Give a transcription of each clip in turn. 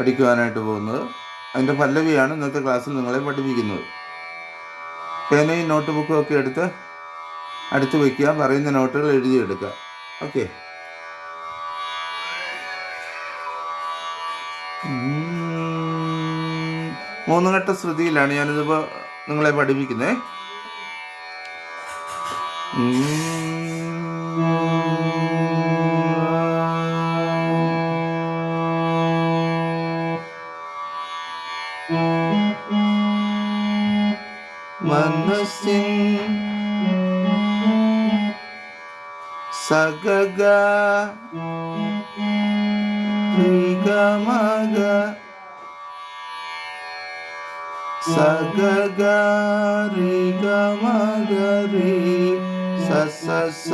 പഠിക്കുവാനായിട്ട് പോകുന്നത്. അതിന്റെ പല്ലവിയാണ് ഇന്നത്തെ ക്ലാസ്സിൽ നിങ്ങളെ പഠിപ്പിക്കുന്നത്. പേനയും നോട്ട് ബുക്കും ഒക്കെ എടുത്ത് അടുത്ത് വയ്ക്കുക പറയുന്ന നോട്ടുകൾ എഴുതിയെടുക്കുക. ഓക്കെ. മൂന്ന് ഘട്ട ശ്രുതിയിലാണ് ഞാനിതിപ്പോൾ നിങ്ങളെ പഠിപ്പിക്കുന്നത് സഗഗ ഋഗമഗ സഗഗ ഋഗമഗ സസ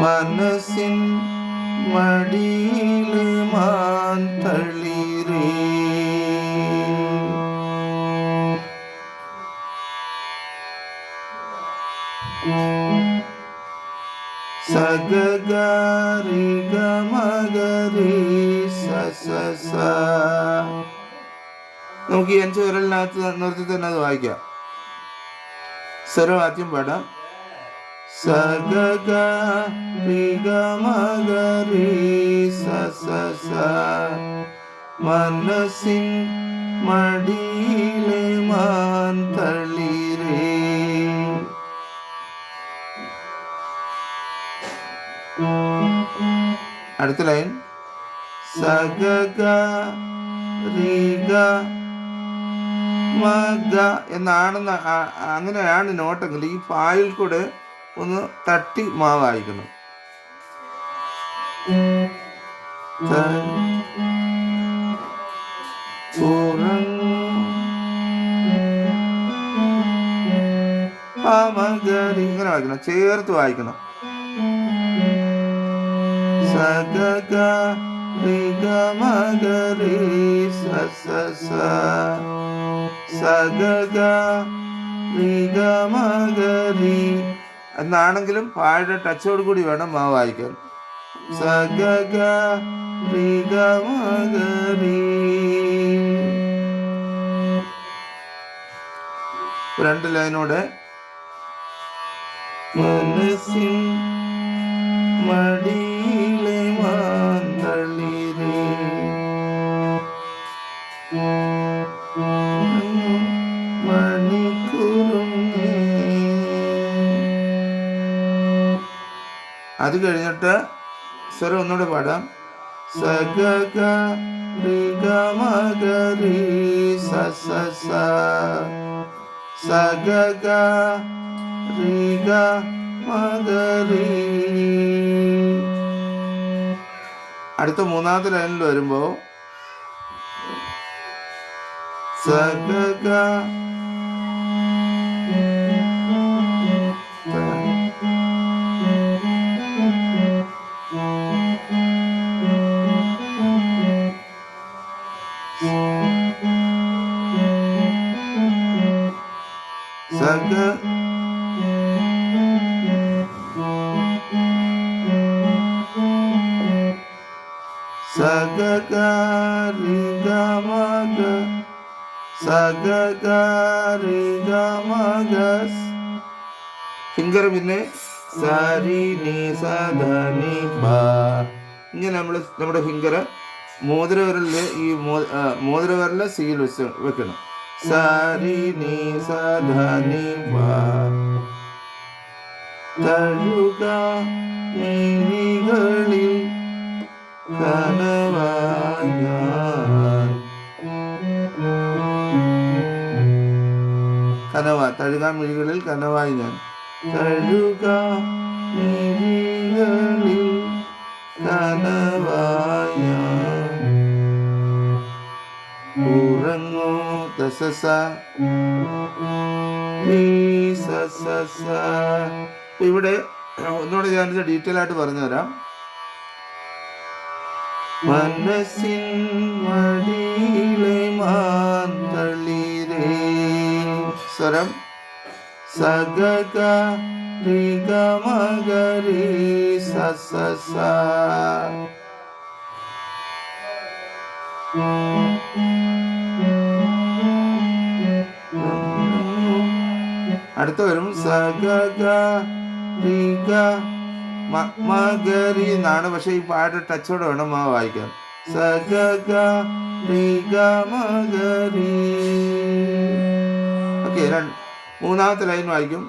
മനസ്സിൻ മടിയിൽ മാൻ നമുക്ക് ഈ അഞ്ച് വിരലിനകത്ത് നിർത്തി തന്നെ അത് വായിക്കാം. സ്വരവാദ്യം പാടാം. സഗഗ ഗമഗരി സ സ സ. മനസ്സിൻ മടിയിലെ മാൻ തളിരേ അടുത്ത ലൈൻ സഗഗ റിഗ മഗ എന്നാണ് അങ്ങനെയാണ് നോട്ടെങ്കിൽ ഈ പായിൽ കൂടെ ഒന്ന് തട്ടി മാ വായിക്കണം ഇങ്ങനെ വായിക്കണം. ചേർത്ത് വായിക്കണം. മഗരി സ സ സ സഗഗ റിഗ മഗരി എന്നാണെങ്കിലും പാഴ ടച്ചോട് കൂടി വേണം മാ വായിക്കാൻ. രണ്ട് ലൈനോടെ. മനസ്സിൻ മടിയിലെ അത് കഴിഞ്ഞിട്ട് സ്വരം ഒന്നുകൂടെ പാടാം. സഗഗ റിഗ മഗരി സ സ സ. സഗഗ റിഗ മഗരി അടുത്ത മൂന്നാമത്തെ ലൈനിൽ വരുമ്പോ സഗഗ സഗ സഗഗരിഗമഗ സഗഗരിഗമഗ ഫിംഗർ പിന്നെ സരി നീ ബ. ഇങ്ങനെ നമ്മൾ നമ്മുടെ ഫിംഗർ മോതിരവരലിൽ ഈ മോ- ആ, മോതിരവിരലിൽ സീൽ വെച്ച് വെക്കണം. സാരി നീ സദാ നീ വാ തഴുക മിഴികളിൽ കനവായി ഞാൻ. കനവ തഴുക മിഴികളിൽ കനവായി ഞാൻ। തഴുക കനവായി ഞാൻ. ഉറങ്ങൂ ദസസ sa sa ഇപ്പൊ ഇവിടെ ഒന്നുകൂടെ ഞാനിത് ഡീറ്റെയിൽ ആയിട്ട് പറഞ്ഞു തരാം മനസ്സിൻ മടിയിലെ മാന്തളിരേ. സ്വരം. സഗഗ രിഗ മഗരി സസസ. അടുത്ത വരും. രിഗ മഗരി എന്നാണ്. പക്ഷെ ഈ പാട്ട് ടച്ചോടെ വേണം ആ വായിക്കാൻ. സഗഗ രിഗ മഗരി. ഓക്കെ മൂന്നാമത്തെ ലൈൻ വായിക്കും.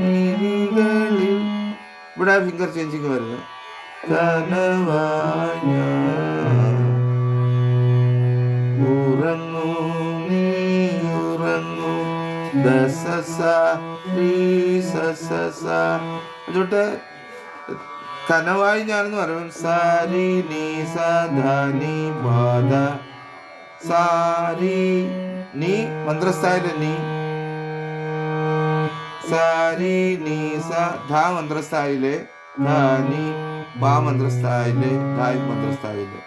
മിഴികളിൽ ഇവിടെ ഫിംഗർ ചേഞ്ചിങ് വരുന്നത് കനവായ ദസസ രീ സസസ. എന്നിട്ട് കനവായി ഞാനെന്ന് പറയും സാരി നീ സധനി ബാധ സാരി നീ മന്ത്രസ്ഥായിലെ നീ. സാരി നീ സ ധ മന്ത്രസ്ഥായിലെ ധാനി ബാ മന്ത്രസ്ഥായിലെ ധായ് മന്ത്രസ്ഥായിലെ.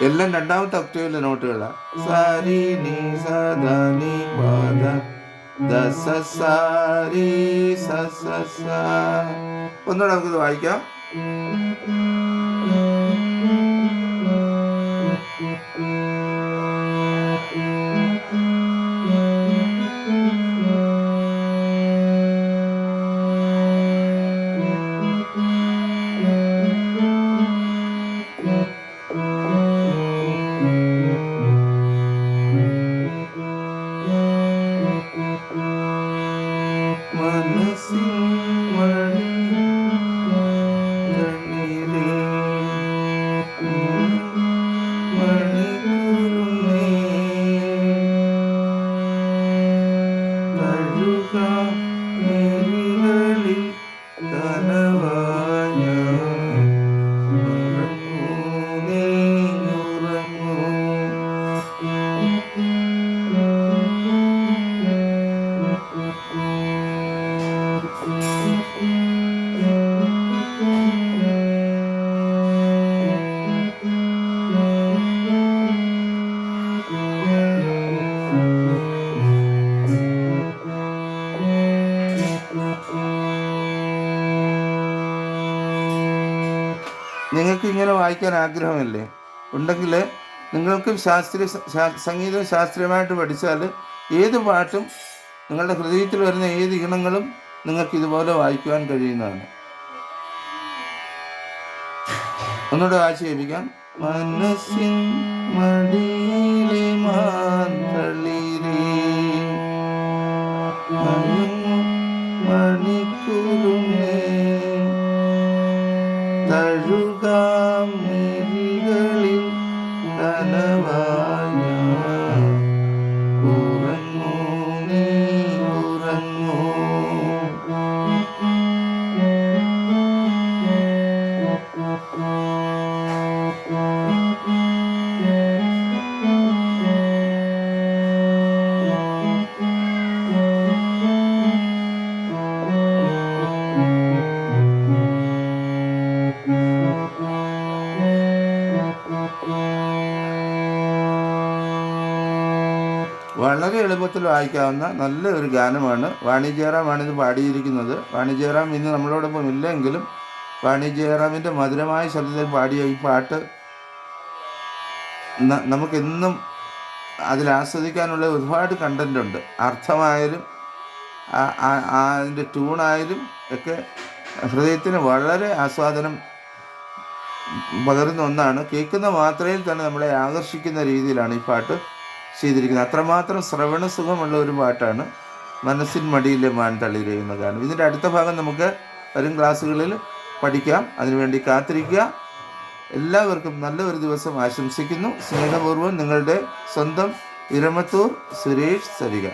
എല്ലാം രണ്ടാമത്തെ ഒക്ടേവിലെ നോട്ടുകളാണ് ഒന്നുകൂടെ നമുക്കിത് വായിക്കാം. മനസ്സിൻ നിങ്ങൾക്ക് ഇങ്ങനെ വായിക്കാൻ ആഗ്രഹമില്ലേ? ഉണ്ടെങ്കിൽ നിങ്ങൾക്ക് ശാസ്ത്രീയ സംഗീതം ശാസ്ത്രീയമായിട്ട് പഠിച്ചാൽ ഏത് പാട്ടും നിങ്ങളുടെ ഹൃദയത്തിൽ വരുന്ന ഏത് ഈണങ്ങളും നിങ്ങൾക്ക് ഇതുപോലെ വായിക്കുവാൻ കഴിയുന്നതാണ്. ഒന്നുകൂടെ വായിച്ച് കേൾപ്പിക്കാം മനസ്സിൻ മടിയിലെ മാന്തളിരേ എളുപ്പത്തിൽ വായിക്കാവുന്ന നല്ല ഒരു ഗാനമാണ് വാണിജ്യറാമാണ് ഇത് പാടിയിരിക്കുന്നത്. വാണിജ്യറാം ഇന്ന് നമ്മളോടൊപ്പം ഇല്ലെങ്കിലും വാണിജ്യറാമിന്റെ മധുരമായ ശബ്ദത്തിൽ പാടിയ ഈ പാട്ട് നമുക്കെന്നും അതിൽ ആസ്വദിക്കാനുള്ള ഒരുപാട് കണ്ടന്റ് ഉണ്ട്. അർത്ഥമായാലും അതിന്റെ ട്യൂണായാലും ഒക്കെ ഹൃദയത്തിന് വളരെ ആസ്വാദനം പകരുന്ന ഒന്നാണ്. കേൾക്കുന്ന മാത്രയിൽ തന്നെ നമ്മളെ ആകർഷിക്കുന്ന രീതിയിലാണ് ഈ പാട്ട്. ചെയ്തിരിക്കുന്നത്. അത്രമാത്രം ശ്രവണ സുഖമുള്ള ഒരു പാട്ടാണ് മനസ്സിൻ മടിയിലെ മാൻ തളിരെയുന്ന ഗാനം. ഇതിന്റെ അടുത്ത ഭാഗം നമുക്ക് വരും ക്ലാസ്സുകളിൽ പഠിക്കാം. അതിനുവേണ്ടി കാത്തിരിക്കുക. എല്ലാവർക്കും നല്ല ഒരു ദിവസം ആശംസിക്കുന്നു. സ്നേഹപൂർവം നിങ്ങളുടെ സ്വന്തം ഇരമത്തൂർ സുരേഷ് സരിക.